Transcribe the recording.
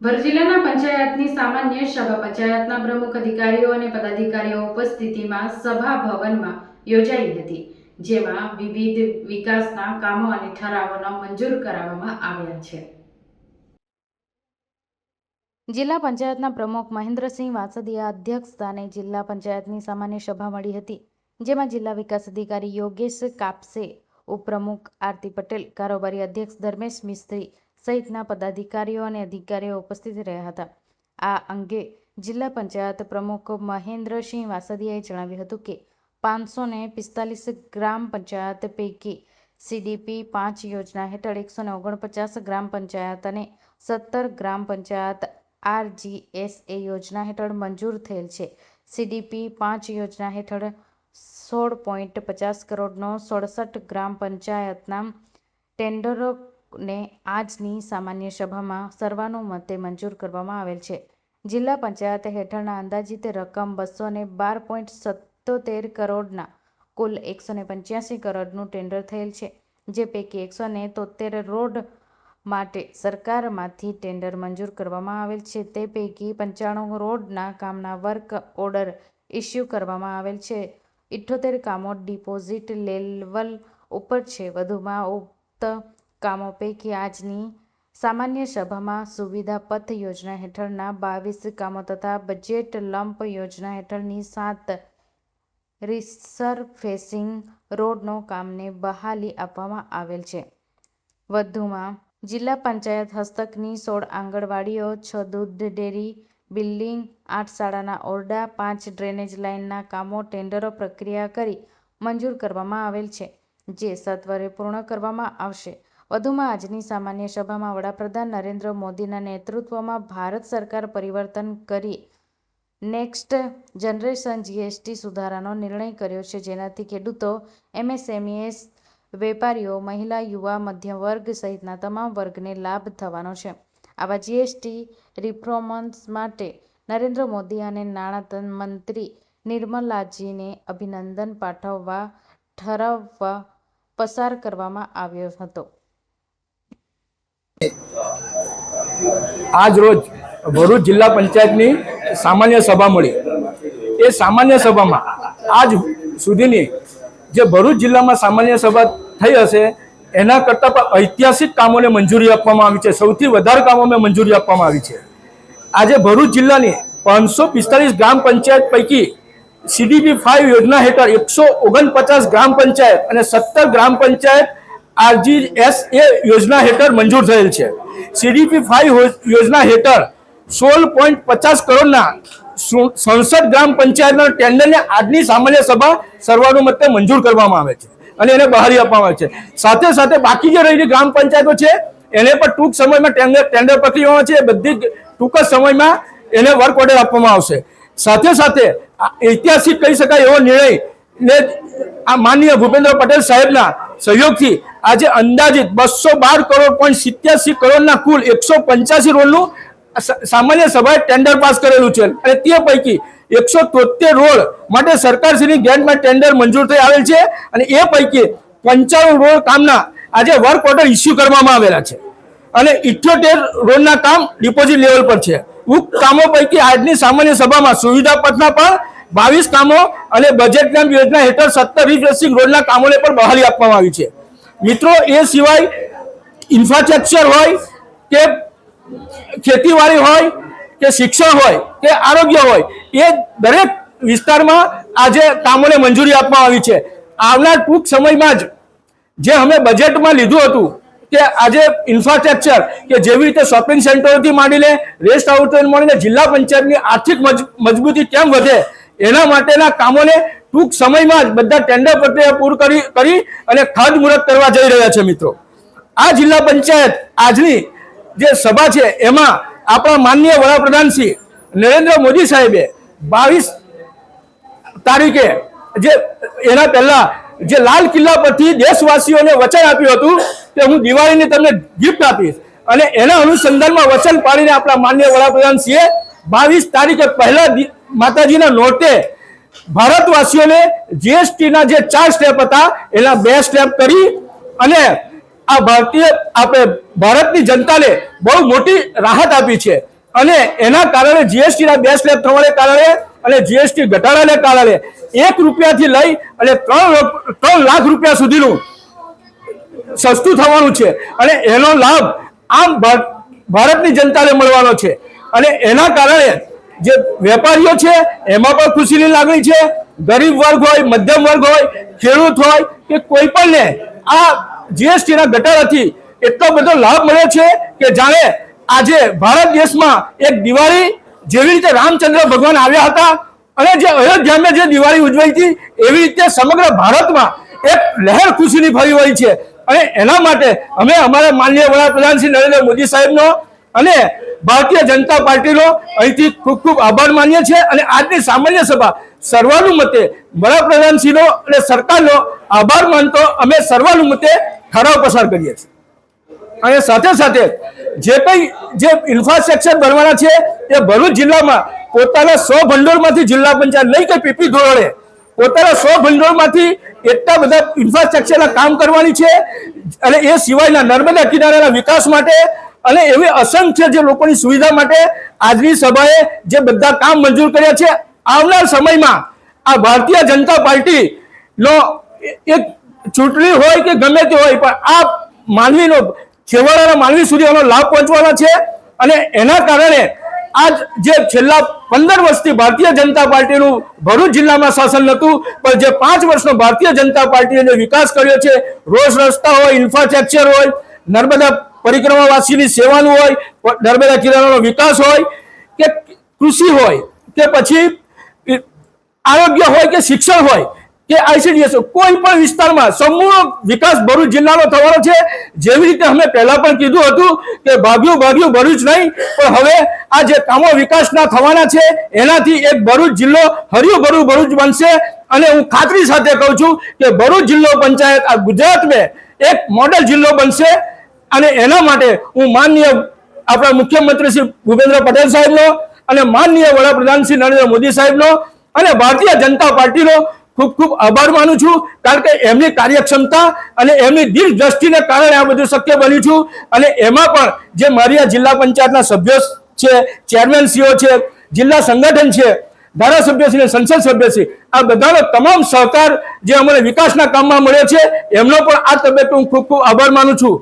ભરૂચ જિલ્લાના પંચાયતની સામાન્ય સભા પંચાયતના પ્રમુખ અધિકારીઓ અને પદાધિકારીઓ ઉપસ્થિતિમાં સભા ભવનમાં યોજાઈ હતી, જેમાં વિવિધ વિકાસના કામો અને ઠરાવોનો મંજૂર કરાવવામાં આવ્યા છે. જિલ્લા પંચાયતના પ્રમુખ મહેન્દ્રસિંહ વાસદિયા અધ્યક્ષસ્થાને જિલ્લા પંચાયતની સામાન્ય સભા મળી હતી, જેમાં જિલ્લા વિકાસ અધિકારી યોગેશ કાપસે, ઉપપ્રમુખ આરતી પટેલ, કારોબારી અધ્યક્ષ ધર્મેશ મિસ્ત્રી સહિતના પદાધિકારીઓ અને અધિકારીઓ ઉપસ્થિત રહ્યા હતા. આ અંગે જિલ્લા પંચાયત પ્રમુખ મહેન્દ્રસિંહ વાસદિયાએ જણાવ્યું હતું કે, પાંચસો ને પિસ્તાલીસ ગ્રામ પંચાયત પૈકી સીડીપી પાંચ યોજના હેઠળ એકસો ને ઓગણપચાસ ગ્રામ પંચાયત અને સત્તર ગ્રામ પંચાયત આરજીએસએ યોજના હેઠળ મંજૂર થયેલ છે. સીડીપી પાંચ યોજના હેઠળ સોળ પોઈન્ટ પચાસ કરોડનો સડસઠ ગ્રામ પંચાયતના ટેન્ડરોને આજની સામાન્ય સભામાં સર્વાનુમતે મંજૂર કરવામાં આવેલ છે. જિલ્લા પંચાયત હેઠળના અંદાજિત રકમ બસો ને બાર પોઈન્ટ સત્તોતેર કરોડના કુલ એકસો ને પંચ્યાસી કરોડનું ટેન્ડર થયેલ છે, જે પૈકી એકસો ને તોતેર રોડ માટે સરકારમાંથી ટેન્ડર મંજૂર કરવામાં આવેલ છે. તે પૈકી પંચાણું રોડના કામના વર્ક ઓર્ડર ઇસ્યુ કરવામાં આવેલ છે. ઇઠ્ઠોતેર કામો ડિપોઝિટ લેવલ ઉપર છે. વધુમાં ઉક્ત કામો પૈકી આજની સામાન્ય સભામાં સુવિધા પથ યોજના હેઠળના બાવીસ કામો તથા બજેટ લંપ યોજના હેઠળની સાત રિસરફેસિંગ રોડનો કામને બહાલી આપવામાં આવેલ છે. વધુમાં, જિલ્લા પંચાયત હસ્તકની સોળ આંગણવાડીઓ, છ દૂધ ડેરી, બિલ્ડિંગ, આઠ શાળાના ઓરડા, પાંચ ડ્રેનેજ લાઇનના કામો, ટેન્ડરો પ્રક્રિયા કરી મંજૂર કરવામાં આવેલ છે, જે સત્વરે પૂર્ણ કરવામાં આવશે. વધુમાં આજની સામાન્ય સભામાં વડાપ્રધાન નરેન્દ્ર મોદીના નેતૃત્વમાં ભારત સરકાર પરિવર્તન કરી નેક્સ્ટ જનરેશન જીએસટી સુધારાનો નિર્ણય કર્યો છે. જેનાથી ખેડૂતો એમએસએમએસ વેપારીઓ, મહિલા, યુવા મધ્યમ વર્ગ સહિતના તમામ વર્ગને લાભ થવાનો છે. આવા જીએસટી રિફોર્મ્સ માટે નરેન્દ્ર મોદી અને નાણાં મંત્રી નિર્મલાજીને અભિનંદન પાઠવવા ઠરાવ પસાર કરવામાં આવ્યો હતો. આજ રોજ ભરૂચ જિલ્લા પંચાયતની સામાન્ય સભા મળી. એ સામાન્ય સભામાં આજ સુધીની જે ભરૂચ જિલ્લામાં સામાન્ય સભા થઈ હશે, એના કરતાં પણ ઐતિહાસિક કામોને મંજૂરી આપવામાં આવી છે. સૌથી વધારે કામોને મંજૂરી આપવામાં આવી છે. આજે ભરૂચ જિલ્લાની પાંચસો પિસ્તાલીસ ગ્રામ પંચાયત પૈકી સીડીપી ફાઇવ યોજના હેઠળ એકસો ઓગણપચાસ ગ્રામ પંચાયત અને સત્તર ગ્રામ પંચાયત આરજીએસ એ યોજના હેઠળ મંજૂર થયેલ છે. સીડીપી ફાઇવ યોજના હેઠળ સોળ પોઈન્ટ પચાસ કરોડના સંસદ ગ્રામ પંચાયતના ટેન્ડરને આજની સામાન્ય સભા સર્વાનુમતે મંજૂર કરવામાં આવે છે અને એને બહારી આપવામાં આવે છે. સાથે સાથે બાકી જે રહેલી ગ્રામ પંચાયતો છે, એને પણ ટૂંક સમયમાં ટેન્ડર ટેન્ડર પ્રક્રિયામાં છે, બધી ટૂંક જ સમયમાં એને વર્ક ઓર્ડર આપવામાં આવશે. સાથે સાથે ઐતિહાસિક કહી શકાય એવો નિર્ણય ને આ માનનીય ભૂપેન્દ્ર પટેલ સાહેબના સહયોગથી આજે અંદાજિત બસો બાર કરોડ પોઈન્ટ સિત્યાસી કરોડના કુલ એકસો પંચ્યાસી રોડનું સામાન્ય સભાએ ટેન્ડર પાસ કરેલું છે. અને તે પૈકી એકસો તોતેર રોડ માટે સરકારશ્રીની ગ્રાન્ટમાં ટેન્ડર મંજૂર થઈ આવેલ છે અને એ પૈકી પંચાણું રોડ કામના આજે વર્ક ઓર્ડર ઇસ્યુ કરવામાં આવેલા છે. અને ઇઠ્યોતેર રોડના કામ ડિપોઝિટ લેવલ પર છે. ઉક્ત કામો પૈકી આજની સામાન્ય સભામાં સુવિધા પથના પણ બાવીસ કામો અને બજેટ લેમ્પ યોજના હેઠળ સત્તર રિફ્રેશિંગ રોડના કામોને પણ બહાલી આપવામાં આવી છે. મિત્રો, એ સિવાય ઇન્ફ્રાસ્ટ્રક્ચર હોય કે ખેતીવાડી હોય કે શિક્ષણ હોય કે આરોગ્ય હોય, એ દરેક વિસ્તારમાં આજે કામોને મંજૂરી આપવામાં આવી છે. આવનાર ટૂંક સમયમાં જ જે અમે બજેટમાં લીધું હતું કે આજે ઇન્ફ્રાસ્ટ્રક્ચર કે જેવી રીતે શોપિંગ સેન્ટરોથી માંડીને રેસ્ટ હાઉસથી માંડીને જિલ્લા પંચાયતની આર્થિક મજ- મજબૂતી કેમ વધે, એના માટેના કામોને ટૂંક સમયમાં જ બધા ટેન્ડર પ્રક્રિયા પૂર કરી કરી અને ખાતમુહૂર્ત કરવા જઈ રહ્યા છે મિત્રો. આ જિલ્લા પંચાયત આજની જે સભા છે, એમાં આપણા માનનીય વડાપ્રધાન શ્રી નરેન્દ્ર મોદી સાહેબે બાવીસ તારીખે જે, એના પહેલા જે લાલ કિલ્લા પરથી દેશવાસીઓને વચન આપ્યું હતું કે હું દિવાળીની તમને ગિફ્ટ આપીશ. અને એના અનુસંધાનમાં વચન પાડીને આપણા માનનીય વડાપ્રધાન શ્રીએ બાવીસ તારીખે પહેલા માતાજીના નોટે ભારતવાસીઓને જીએસટી ના જે ચાર સ્ટેપ હતા, એના બે સ્ટેપ કરી અને આ ભારતીય, આપણે ભારતની જનતાને બહુ મોટી રાહત આપી છે. અને એના કારણે જીએસટી ના બે સ્લેબ થવાને કારણે અને જીએસટી ઘટાડાને કારણે એક રૂપિયાથી લઈ અને ત્રણ ત્રણ લાખ રૂપિયા સુધીનું સસ્તું થવાનું છે. અને એનો લાભ આમ ભારતની જનતાને મળવાનો છે. અને એના કારણે જે વેપારીઓ છે, એમાં પણ ખુશીની લાગણી છે. ગરીબ વર્ગ હોય, મધ્યમ વર્ગ હોય, ખેડૂત હોય કે કોઈ પણને આ જીએસટી ના ઘટાડાથી એટલો બધો લાભ મળ્યો છે કે જાણે આજે ભારત દેશમાં એક દિવાળી જેવી રીતે રામચંદ્ર ભગવાન આવ્યા હતા અને જે અયોધ્યામાં જે દિવાળી ઉજવાઈ હતી, એવી રીતે સમગ્ર ભારતમાં એક લહેર ખુશીની ફરી વળી છે. અને એના માટે અમે અમારા માનનીય વડાપ્રધાન શ્રી નરેન્દ્ર મોદી સાહેબનો અને ભારતીય જનતા પાર્ટીનો અહીંથી ખૂબ ખૂબ આભાર માનીએ છીએ અને આજની સામાન્ય સભા સર્વાનુમતે વડાપ્રધાનશ્રીનો અને સરકારનો આભાર માનતો અમે સર્વાનુમતે ઠરાવ પસાર કરીએ છીએ. અને સાથે સાથે જે કંઈ જે ઇન્ફ્રાસ્ટ્રક્ચર બનવાના છે એ ભરૂચ જિલ્લામાં પોતાના સો ભંડોળમાંથી જિલ્લા પંચાયત નહીં કે પીપી ધોરણે પોતાના સો ભંડોળમાંથી એટલા બધા ઇન્ફ્રાસ્ટ્રક્ચરના કામ કરવાની છે અને એ સિવાયના નર્મદા કિનારાના વિકાસ માટે અને એવી અસંખ્ય જે લોકોની સુવિધા માટે આજની સભાએ જે બધા કામ મંજૂર કર્યા છે, આવનાર સમયમાં આ ભારતીય જનતા પાર્ટી નો એક ચૂંટણી હોય કે ગમે તે હોય, પણ આ માનવીનો, છેવાડાના માનવી સુધી એનો લાભ પહોંચવાનો છે અને એના કારણે આજ જે છેલ્લા પંદર વર્ષથી ભારતીય જનતા પાર્ટીનું ભરૂચ જિલ્લામાં શાસન નહોતું, પણ જે પાંચ વર્ષનો ભારતીય જનતા પાર્ટીએ વિકાસ કર્યો છે, રોડ રસ્તા હોય ઇન્ફ્રાસ્ટ્રક્ચર હોય, નર્મદા પરિક્રમાવાસીની સેવાનું હોય, નર્મદા કિનારાનો વિકાસ હોય, કે કૃષિ હોય, કે પછી આરોગ્ય હોય, કે શિક્ષણ હોય, કે આઈસીડીએસ કોઈ પણ વિસ્તારમાં સંપૂર્ણ વિકાસ ભરૂચ જિલ્લાનો થવાનો છે. જેવી રીતે અમે પહેલા પણ કીધું હતું કે ભાગ્યું ભાગ્યું ભરૂચ નહીં, પણ હવે આ જે કામો વિકાસના થવાના છે, એનાથી એક ભરૂચ જિલ્લો હર્યું ભરું ભરૂચ બનશે. અને હું ખાતરી સાથે કહું છું કે ભરૂચ જિલ્લો પંચાયત આ ગુજરાતમાં એક મોડેલ જિલ્લો બનશે. અને એના માટે હું માનનીય આપણા મુખ્યમંત્રી શ્રી ભૂપેન્દ્ર પટેલ સાહેબનો અને માનનીય વડાપ્રધાન શ્રી નરેન્દ્ર મોદી સાહેબનો અને ભારતીય જનતા પાર્ટીનો ખૂબ ખૂબ આભાર માનું છું, કારણ કે એમની કાર્યક્ષમતા અને એમની દીર્ઘદ્રષ્ટિને કારણે આ બધું શક્ય બન્યું છું. અને એમાં પણ જે મારી આ જિલ્લા પંચાયતના સભ્યો છે ચેરમેનશ્રીઓ છે, જિલ્લા સંગઠન છે ધારાસભ્યશ્રી સંસદ સભ્યશ્રી આ બધાનો તમામ સહકાર જે અમને વિકાસના કામમાં મળ્યો છે, એમનો પણ આ તબક્કે હું ખૂબ ખૂબ આભાર માનું છું.